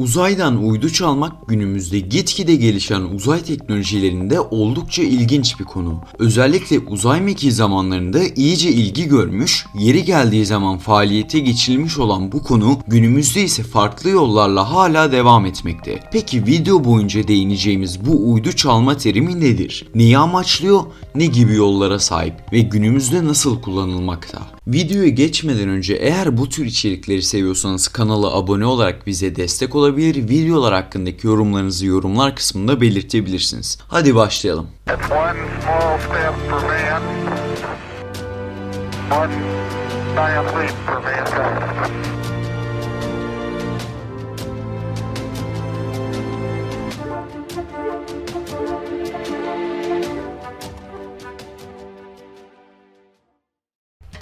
Uzaydan uydu çalmak günümüzde gitgide gelişen uzay teknolojilerinde oldukça ilginç bir konu. Özellikle uzay mekiği zamanlarında iyice ilgi görmüş, yeri geldiği zaman faaliyete geçirilmiş olan bu konu günümüzde ise farklı yollarla hala devam etmekte. Peki video boyunca değineceğimiz bu uydu çalma terimi nedir? Neyi amaçlıyor? Ne gibi yollara sahip ve günümüzde nasıl kullanılmakta? Videoya geçmeden önce eğer bu tür içerikleri seviyorsanız kanala abone olarak bize destek olabilir, videolar hakkındaki yorumlarınızı yorumlar kısmında belirtebilirsiniz. Hadi başlayalım. Man,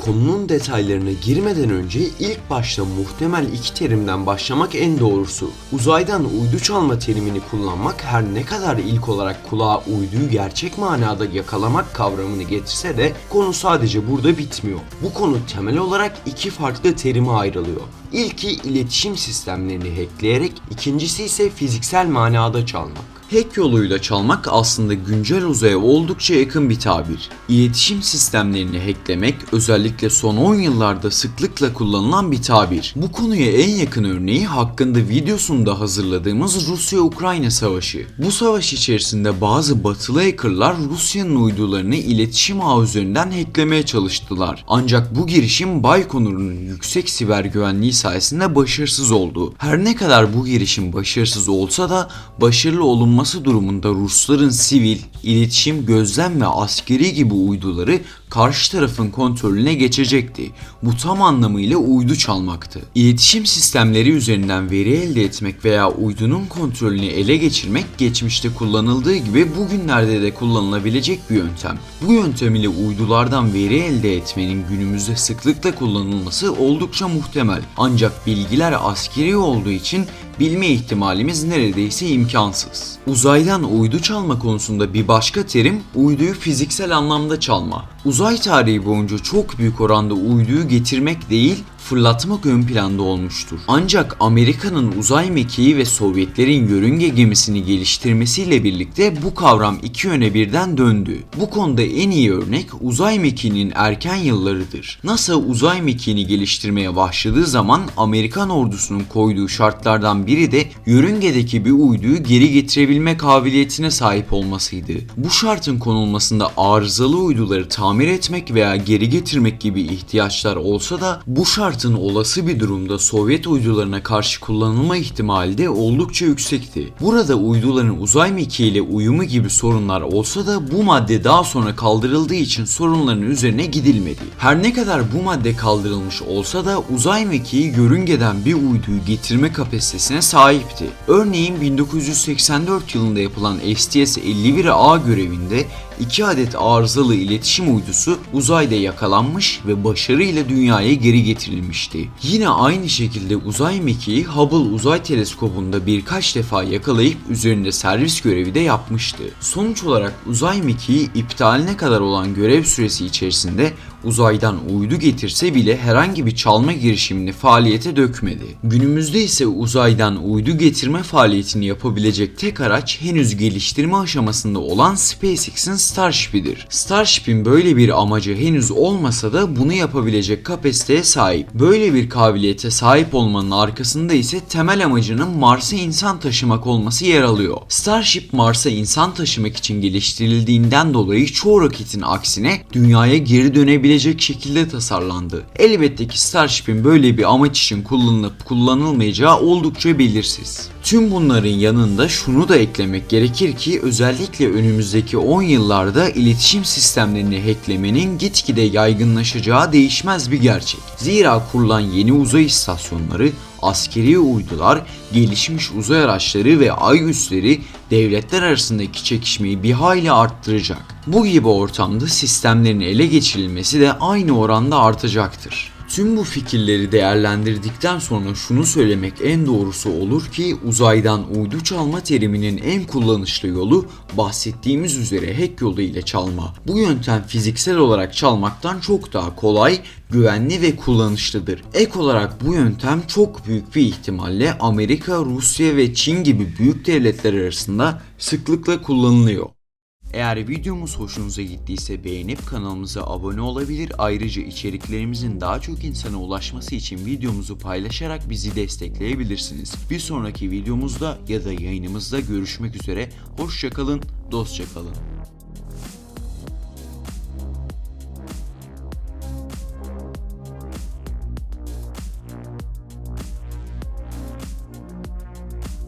Konunun detaylarına girmeden önce ilk başta muhtemel iki terimden başlamak en doğrusu. Uzaydan uydu çalma terimini kullanmak her ne kadar ilk olarak kulağa uyduyu gerçek manada yakalamak kavramını getirse de konu sadece burada bitmiyor. Bu konu temel olarak iki farklı terime ayrılıyor. İlki iletişim sistemlerini hackleyerek, ikincisi ise fiziksel manada çalmak. Hack yoluyla çalmak aslında güncel uzaya oldukça yakın bir tabir. İletişim sistemlerini hacklemek özellikle son 10 yıllarda sıklıkla kullanılan bir tabir. Bu konuya en yakın örneği hakkında videosunda hazırladığımız Rusya-Ukrayna savaşı. Bu savaş içerisinde bazı batılı hackerlar Rusya'nın uydularını iletişim ağı üzerinden hacklemeye çalıştılar. Ancak bu girişim Baykonur'un yüksek siber güvenliği sayesinde başarısız oldu. Her ne kadar bu girişim başarısız olsa da başarılı olunması durumunda Rusların sivil, iletişim, gözlem ve askeri gibi uyduları karşı tarafın kontrolüne geçecekti. Bu tam anlamıyla uydu çalmaktı. İletişim sistemleri üzerinden veri elde etmek veya uydunun kontrolünü ele geçirmek geçmişte kullanıldığı gibi bugünlerde de kullanılabilecek bir yöntem. Bu yöntem ile uydulardan veri elde etmenin günümüzde sıklıkla kullanılması oldukça muhtemel. Ancak bilgiler askeri olduğu için bilme ihtimalimiz neredeyse imkansız. Uzaydan uydu çalma konusunda bir başka terim uyduyu fiziksel anlamda çalma. Uzay tarihi boyunca çok büyük oranda uyduyu getirmek değil, fırlatmak ön planda olmuştur. Ancak Amerika'nın uzay mekiği ve Sovyetlerin yörünge gemisini geliştirmesiyle birlikte bu kavram iki yöne birden döndü. Bu konuda en iyi örnek uzay mekiğinin erken yıllarıdır. NASA uzay mekiğini geliştirmeye başladığı zaman Amerikan ordusunun koyduğu şartlardan biri de yörüngedeki bir uyduyu geri getirebilme kabiliyetine sahip olmasıydı. Bu şartın konulmasında arızalı uyduları tamir etmek veya geri getirmek gibi ihtiyaçlar olsa da bu şartın olası bir durumda Sovyet uydularına karşı kullanılma ihtimali de oldukça yüksekti. Burada uyduların uzay mekiğiyle uyumu gibi sorunlar olsa da bu madde daha sonra kaldırıldığı için sorunların üzerine gidilmedi. Her ne kadar bu madde kaldırılmış olsa da uzay mekiği yörüngeden bir uyduyu getirme kapasitesine sahipti. Örneğin 1984 yılında yapılan STS-51A görevinde iki adet arızalı iletişim uydusu uzayda yakalanmış ve başarıyla dünyaya geri getirilmişti. Yine aynı şekilde uzay mekiği Hubble uzay teleskobunda birkaç defa yakalayıp üzerinde servis görevi de yapmıştı. Sonuç olarak uzay mekiği iptaline kadar olan görev süresi içerisinde uzaydan uydu getirse bile herhangi bir çalma girişimini faaliyete dökmedi. Günümüzde ise uzaydan uydu getirme faaliyetini yapabilecek tek araç henüz geliştirme aşamasında olan SpaceX'in Starship'idir. Starship'in böyle bir amacı henüz olmasa da bunu yapabilecek kapasiteye sahip. Böyle bir kabiliyete sahip olmanın arkasında ise temel amacının Mars'a insan taşımak olması yer alıyor. Starship Mars'a insan taşımak için geliştirildiğinden dolayı çoğu raketin aksine dünyaya geri dönebilecek şekilde tasarlandı. Elbette ki Starship'in böyle bir amaç için kullanılıp kullanılmayacağı oldukça belirsiz. Tüm bunların yanında şunu da eklemek gerekir ki özellikle önümüzdeki 10 yıllarda iletişim sistemlerini hacklemenin gitgide yaygınlaşacağı değişmez bir gerçek. Zira kurulan yeni uzay istasyonları, askeri uydular, gelişmiş uzay araçları ve ay üsleri devletler arasındaki çekişmeyi bir hayli arttıracak. Bu gibi ortamda sistemlerin ele geçirilmesi de aynı oranda artacaktır. Tüm bu fikirleri değerlendirdikten sonra şunu söylemek en doğrusu olur ki uzaydan uydu çalma teriminin en kullanışlı yolu bahsettiğimiz üzere hack yolu ile çalma. Bu yöntem fiziksel olarak çalmaktan çok daha kolay, güvenli ve kullanışlıdır. Ek olarak bu yöntem çok büyük bir ihtimalle Amerika, Rusya ve Çin gibi büyük devletler arasında sıklıkla kullanılıyor. Eğer videomuz hoşunuza gittiyse beğenip kanalımıza abone olabilir. Ayrıca içeriklerimizin daha çok insana ulaşması için videomuzu paylaşarak bizi destekleyebilirsiniz. Bir sonraki videomuzda ya da yayınımızda görüşmek üzere. Hoşçakalın, dostça kalın.